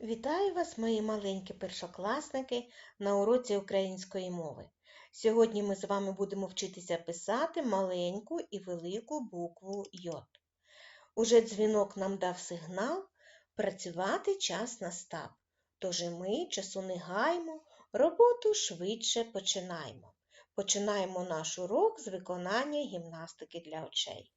Вітаю вас, мої маленькі першокласники, на уроці української мови. Сьогодні ми з вами будемо вчитися писати маленьку і велику букву Й. Уже дзвінок нам дав сигнал, працювати час настав. Тож і ми часу не гаймо, роботу швидше починаємо. Починаємо наш урок з виконання гімнастики для очей.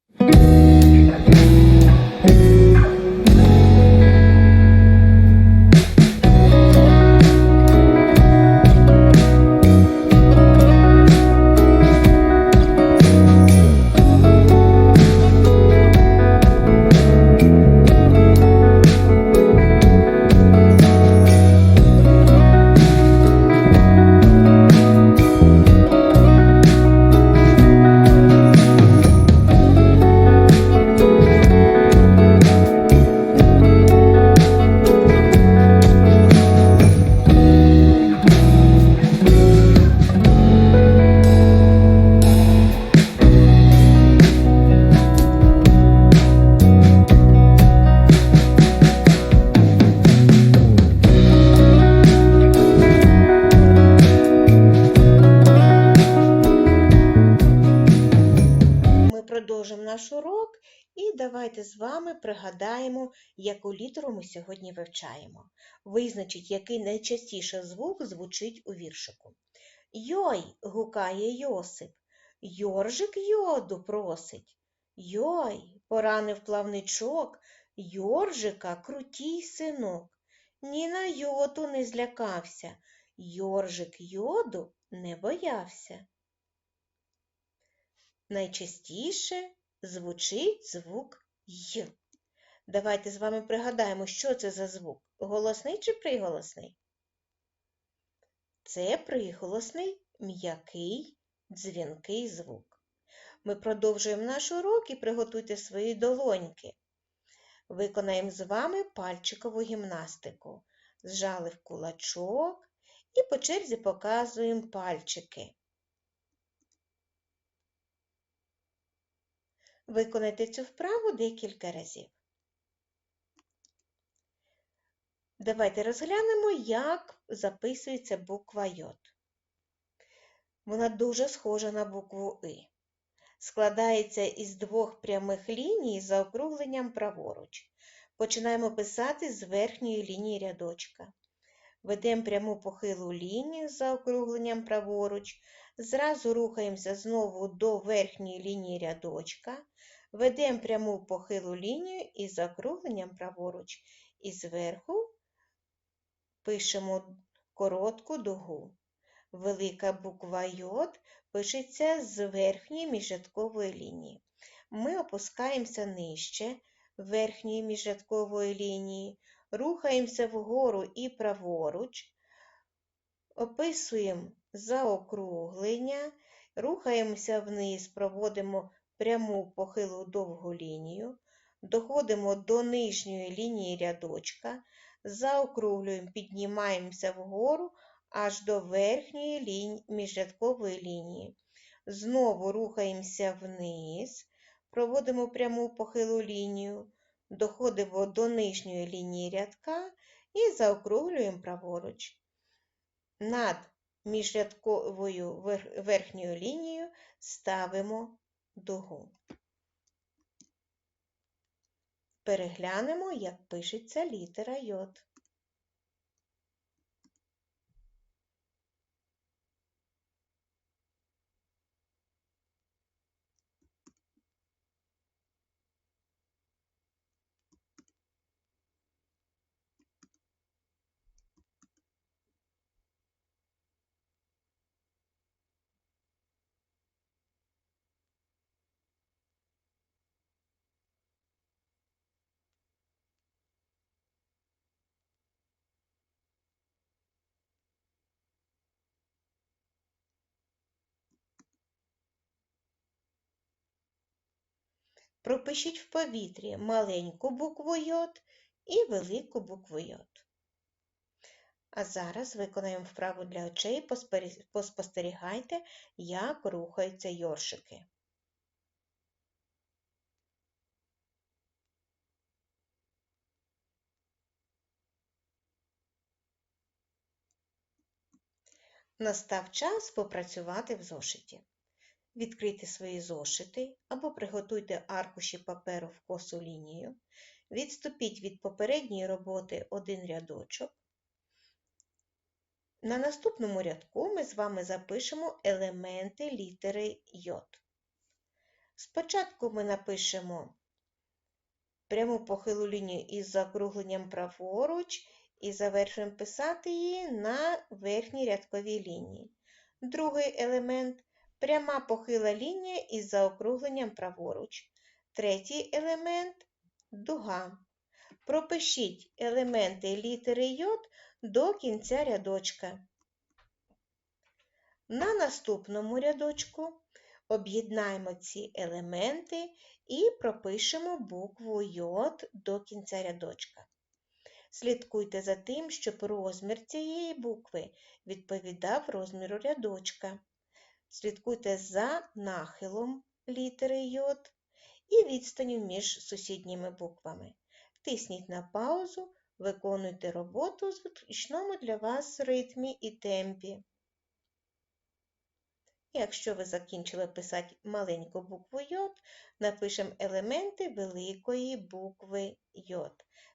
Давайте з вами пригадаємо, яку літеру ми сьогодні вивчаємо. Визначіть, який найчастіше звук звучить у віршику. Йой, гукає Йосип, Йоржик йоду просить. Йой, поранив плавничок, Йоржика крутій синок. Ні на йоту не злякався, Йоржик йоду не боявся. Найчастіше звучить звук Й. Давайте з вами пригадаємо, що це за звук. Голосний чи приголосний? Це приголосний, м'який, дзвінкий звук. Ми продовжуємо наш урок і приготуйте свої долоньки. Виконаємо з вами пальчикову гімнастику. Зжали в кулачок і по черзі показуємо пальчики. Виконайте цю вправу декілька разів. Давайте розглянемо, як записується буква Й. Вона дуже схожа на букву И. Складається із двох прямих ліній за округленням праворуч. Починаємо писати з верхньої лінії рядочка. Ведемо пряму похилу лінію за округленням праворуч. Зразу рухаємося знову до верхньої лінії рядочка. Ведемо пряму похилу лінію із закругленням праворуч. І зверху пишемо коротку дугу. Велика буква Й пишеться з верхньої міжрядкової лінії. Ми опускаємося нижче верхньої міжрядкової лінії, рухаємося вгору і праворуч, описуємо заокруглення, рухаємося вниз, проводимо пряму похилу довгу лінію, доходимо до нижньої лінії рядочка, заокруглюємо, піднімаємося вгору аж до верхньої лінії, міжрядкової лінії. Знову рухаємося вниз, проводимо пряму похилу лінію, доходимо до нижньої лінії рядка і заокруглюємо праворуч. Над міжрядковою верхньою лінією ставимо дугу. Переглянемо, як пишеться літера Й. Пропишіть в повітрі маленьку букву йод і велику букву йод. А зараз виконаємо вправу для очей, поспостерігайте, як рухаються йоршики. Настав час попрацювати в зошиті. Відкрийте свої зошити або приготуйте аркуші паперу в косу лінію. Відступіть від попередньої роботи один рядочок. На наступному рядку ми з вами запишемо елементи літери Й. Спочатку ми напишемо пряму похилу лінію із закругленням праворуч і завершуємо писати її на верхній рядковій лінії. Другий елемент пряма похила лінія із заокругленням праворуч. Третій елемент дуга. Пропишіть елементи літери Й до кінця рядочка. На наступному рядочку об'єднаємо ці елементи і пропишемо букву Й до кінця рядочка. Слідкуйте за тим, щоб розмір цієї букви відповідав розміру рядочка. Слідкуйте за нахилом літери Й і відстанню між сусідніми буквами. Тисніть на паузу, виконуйте роботу у звичному для вас ритмі і темпі. Якщо ви закінчили писати маленьку букву Й, напишемо елементи великої букви Й.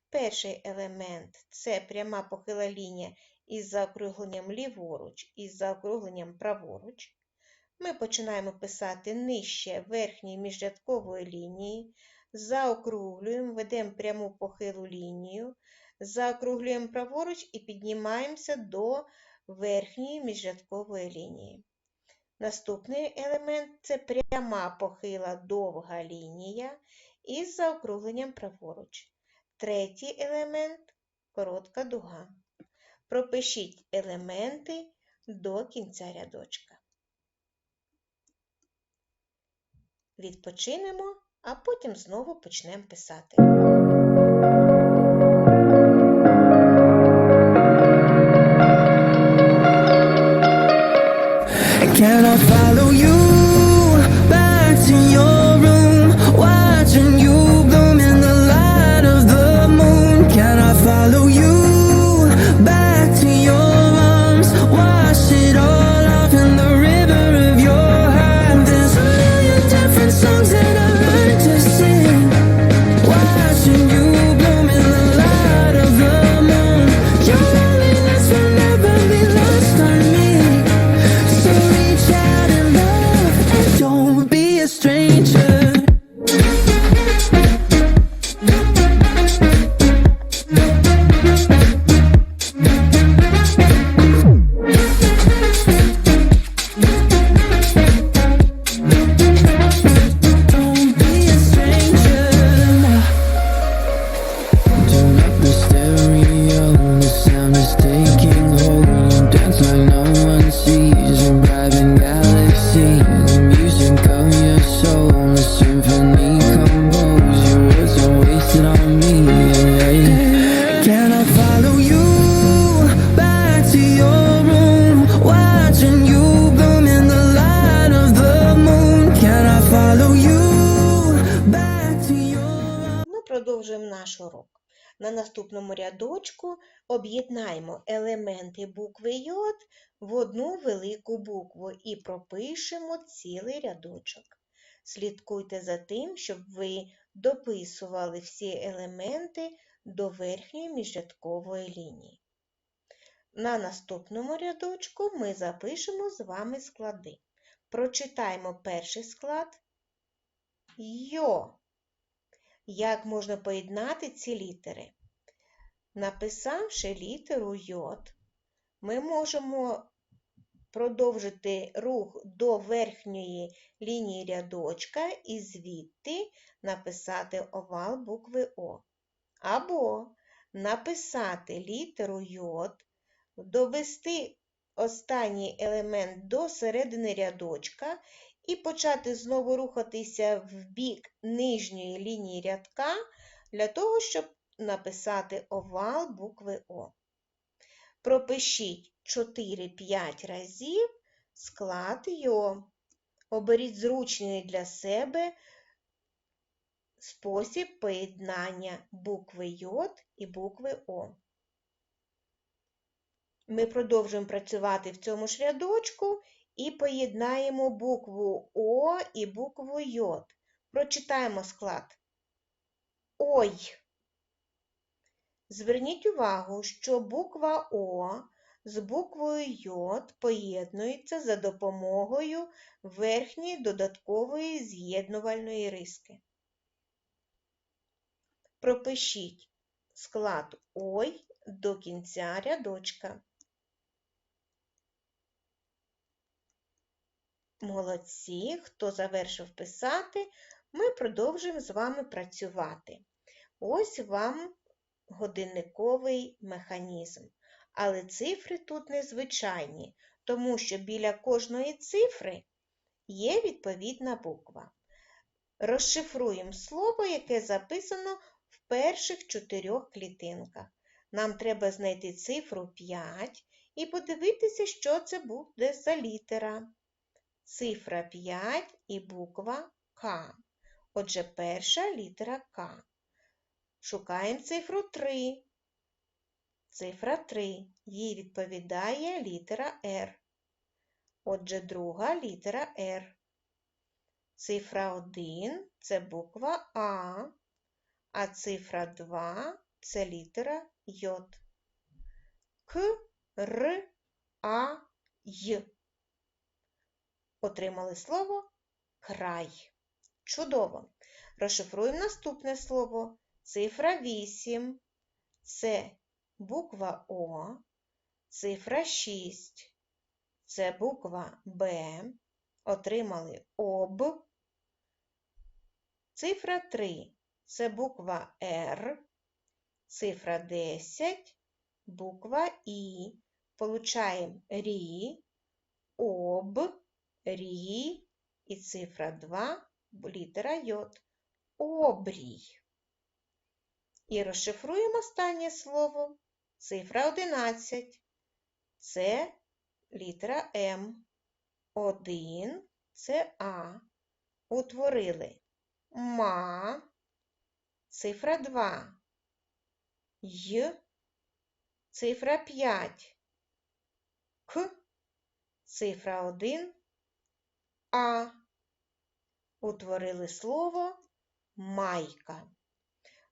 Перший елемент це пряма похила лінія із заокругленням ліворуч і з заокругленням праворуч. Ми починаємо писати нижче верхньої міжрядкової лінії, заокруглюємо, ведемо пряму похилу лінію, заокруглюємо праворуч і піднімаємося до верхньої міжрядкової лінії. Наступний елемент це пряма похила довга лінія із заокругленням праворуч. Третій елемент коротка дуга. Пропишіть елементи до кінця рядочка. Відпочинемо, а потім знову почнемо писати. Can I продовжуємо наш урок. На наступному рядочку об'єднаємо елементи букви Й в одну велику букву і пропишемо цілий рядочок. Слідкуйте за тим, щоб ви дописували всі елементи до верхньої міжрядкової лінії. На наступному рядочку ми запишемо з вами склади. Прочитаємо перший склад Йо. Як можна поєднати ці літери? Написавши літеру Й, ми можемо продовжити рух до верхньої лінії рядочка і звідти написати овал букви О. Або написати літеру Й, довести останній елемент до середини рядочка і почати знову рухатися в бік нижньої лінії рядка для того, щоб написати овал букви О. Пропишіть 4-5 разів склад Йо. Оберіть зручний для себе спосіб поєднання букви Й і букви О. Ми продовжуємо працювати в цьому ж рядочку і поєднаємо букву О і букву Й. Прочитаємо склад. Ой. Зверніть увагу, що буква О з буквою Й поєднується за допомогою верхньої додаткової з'єднувальної риски. Пропишіть склад Ой до кінця рядочка. Молодці, хто завершив писати, ми продовжуємо з вами працювати. Ось вам годинниковий механізм. Але цифри тут незвичайні, тому що біля кожної цифри є відповідна буква. Розшифруємо слово, яке записано в перших чотирьох клітинках. Нам треба знайти цифру 5 і подивитися, що це буде за літера. Цифра 5 і буква К. Отже, перша літера К. Шукаємо цифру 3. Цифра 3. Їй відповідає літера Р. Отже, друга літера Р. Цифра 1 це буква А, а цифра 2 це літера Й. К, Р, А, Й. Отримали слово край. Чудово! Розшифруємо наступне слово. Цифра 8 це буква О, цифра 6 це буква Б. Отримали об. Цифра 3 це буква Р, цифра 10 буква І. Получаємо рі, об, рі і цифра 2 літера Й. Обрій. І розшифруємо останнє слово. Цифра 11. Це літера М. 1 це А. Утворили ма. Цифра 2. Й. Цифра 5. К. Цифра 1. А. Утворили слово майка.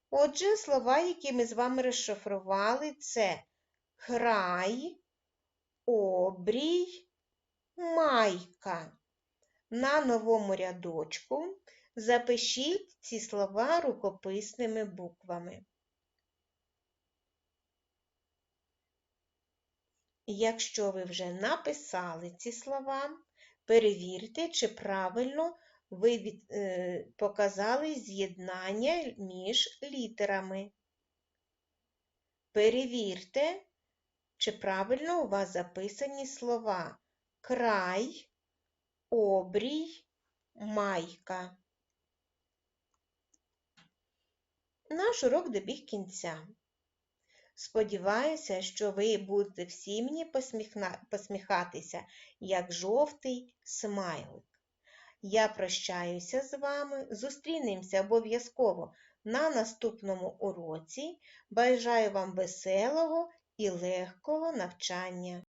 Отже, слова, які ми з вами розшифрували, це край, обрій, майка. На новому рядочку запишіть ці слова рукописними буквами. Якщо ви вже написали ці слова, перевірте, чи правильно ви е, показали з'єднання між літерами. Перевірте, чи правильно у вас записані слова край, обрій, майка. Наш урок добіг кінця. Сподіваюся, що ви будете всі мені посміхатися, як жовтий смайлик. Я прощаюся з вами, зустрінемося обов'язково на наступному уроці. Бажаю вам веселого і легкого навчання.